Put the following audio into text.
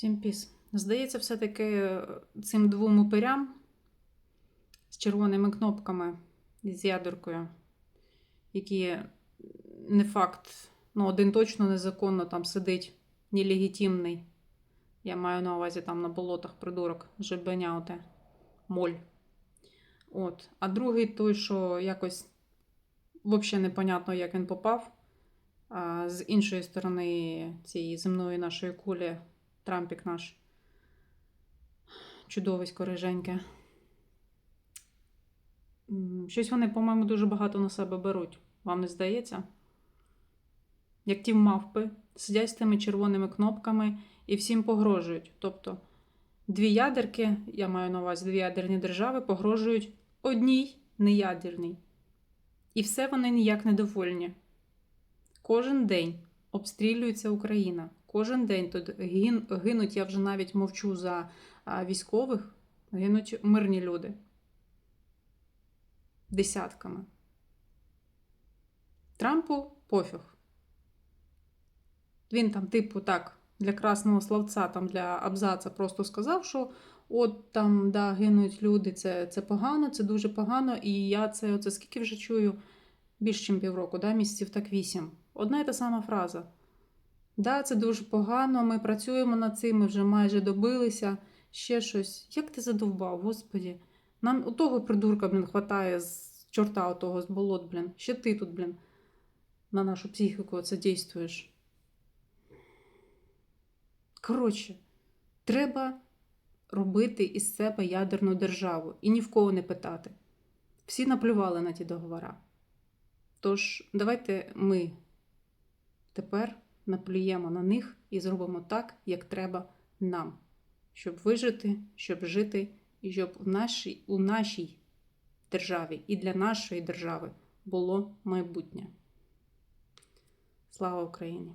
Всім піс. Здається, все-таки цим двом упирям з червоними кнопками і з ядеркою, які не факт, ну, один точно незаконно там сидить, нелегітимний. Я маю на увазі там на болотах придурок, жебеня оте, моль. От. А другий той, що якось взагалі непонятно, як він попав. А з іншої сторони цієї земної нашої кулі Трампік наш чудовисько риженьке. Щось вони, по-моєму, дуже багато на себе беруть. Вам не здається? Як ті мавпи, сидять з тими червоними кнопками і всім погрожують. Тобто, дві ядерки, я маю на увазі дві ядерні держави, погрожують одній неядерній. І все вони ніяк не довольні. Кожен день обстрілюється Україна. Кожен день тут гин, гинуть, я вже навіть мовчу за військових, гинуть мирні люди. Десятками. Трампу пофіг. Він там, типу, так, для красного словця, там для абзаца просто сказав, що от там да, гинуть люди, це, це погано, це дуже погано. І я це оце скільки вже чую більш ніж півроку, да, місяців так вісім. Одна і та сама фраза. Да, це дуже погано, ми працюємо над цим, ми вже майже добилися. Ще щось. Як ти задовбав, господі? Нам у того придурка, блін, хватає з чорта отого, з болот, блін. Ще ти тут, блін, на нашу психіку це дійствуєш. Коротше, треба робити із себе ядерну державу і ні в кого не питати. Всі наплювали на ті договори. Тож, давайте ми тепер наплюємо на них і зробимо так, як треба нам, щоб вижити, щоб жити, і щоб у нашій, у нашій державі і для нашої держави було майбутнє. Слава Україні!